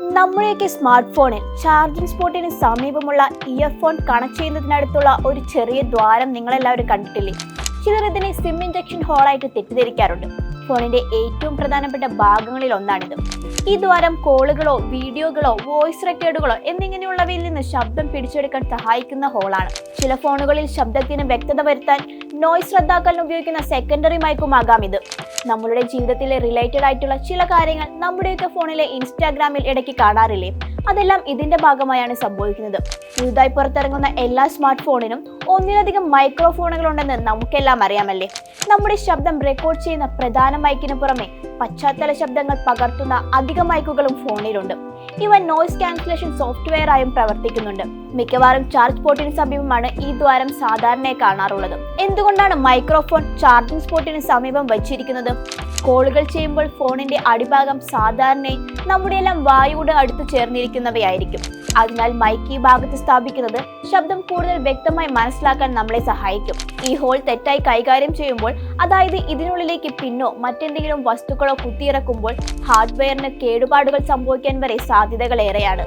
നമ്മുടെയൊക്കെ സ്മാർട്ട് ഫോണിൽ ചാർജിംഗ് സ്പോട്ടിന് സമീപമുള്ള ഇയർഫോൺ കണക്ട് ചെയ്യുന്നതിനടുത്തുള്ള ഒരു ചെറിയ ദ്വാരം നിങ്ങളെല്ലാവരും കണ്ടിട്ടില്ലേ? ചിലർ ഇതിനെ സിം ഇഞ്ചക്ഷൻ ഹോളായിട്ട് തെറ്റിദ്ധരിക്കാറുണ്ട്. ഫോണിന്റെ ഏറ്റവും പ്രധാനപ്പെട്ട ഭാഗങ്ങളിൽ ഒന്നാണിത്. ഈ ദ്വാരം കോളുകളോ വീഡിയോകളോ വോയിസ് റെക്കോർഡുകളോ എന്നിങ്ങനെയുള്ളവയിൽ നിന്ന് ശബ്ദം പിടിച്ചെടുക്കാൻ സഹായിക്കുന്ന ഹോളാണ് ചില ഫോണുകളിൽ ശബ്ദത്തിന് വ്യക്തത വരുത്താൻ നോയ്സ് റദ്ദാക്കലിന് ഉപയോഗിക്കുന്ന സെക്കൻഡറി മൈക്കുമാകാം ഇത്. നമ്മളുടെ ജീവിതത്തിലെ റിലേറ്റഡ് ആയിട്ടുള്ള ചില കാര്യങ്ങൾ നമ്മുടെയൊക്കെ ഫോണിലെ ഇൻസ്റ്റാഗ്രാമിൽ ഇടയ്ക്ക് കാണാറില്ലേ? അതെല്ലാം ഇതിന്റെ ഭാഗമായാണ് സംഭവിക്കുന്നത്. പുതുതായി പുറത്തിറങ്ങുന്ന എല്ലാ സ്മാർട്ട് ഫോണിനും ഒന്നിലധികം മൈക്രോഫോണുകൾ ഉണ്ടെന്ന് നമുക്കെല്ലാം അറിയാമല്ലേ? നമ്മുടെ ശബ്ദം റെക്കോർഡ് ചെയ്യുന്ന പ്രധാന മൈക്കിന് പുറമെ പശ്ചാത്തല ശബ്ദങ്ങൾ പകർത്തുന്ന അധിക മൈക്കുകളും ഫോണിലുണ്ട്. ഇവ നോയ്സ് ക്യാൻസലേഷൻ സോഫ്റ്റ്വെയർ ആയും പ്രവർത്തിക്കുന്നുണ്ട്. മിക്കവാറും ചാർജ് പോർട്ടിന് സമീപമാണ് ഈ ദ്വാരം സാധാരണയായി കാണാറുള്ളത്. എന്തുകൊണ്ടാണ് മൈക്രോഫോൺ ചാർജിംഗ് സ്പോട്ടിന് സമീപം വച്ചിരിക്കുന്നത്? കോളുകൾ ചെയ്യുമ്പോൾ ഫോണിന്റെ അടിഭാഗം സാധാരണയായി നമ്മുടെ എല്ലാം വായുവോട് അടുത്ത് ചേർന്നിരിക്കുന്നവയായിരിക്കും. അതിനാൽ മൈക്ക് ഈ ഭാഗത്ത് സ്ഥാപിക്കുന്നത് ശബ്ദം കൂടുതൽ വ്യക്തമായി മനസ്സിലാക്കാൻ നമ്മളെ സഹായിക്കും. ഈ ഹോൾ തെറ്റായി കൈകാര്യം ചെയ്യുമ്പോൾ അതായത് ഇതിനുള്ളിലേക്ക് പിന്നോ മറ്റെന്തെങ്കിലും വസ്തുക്കളോ കുത്തിയിറക്കുമ്പോൾ ഹാർഡ്വെയറിന് കേടുപാടുകൾ സംഭവിക്കാൻ വരെ സാധ്യതകൾ ഏറെയാണ്.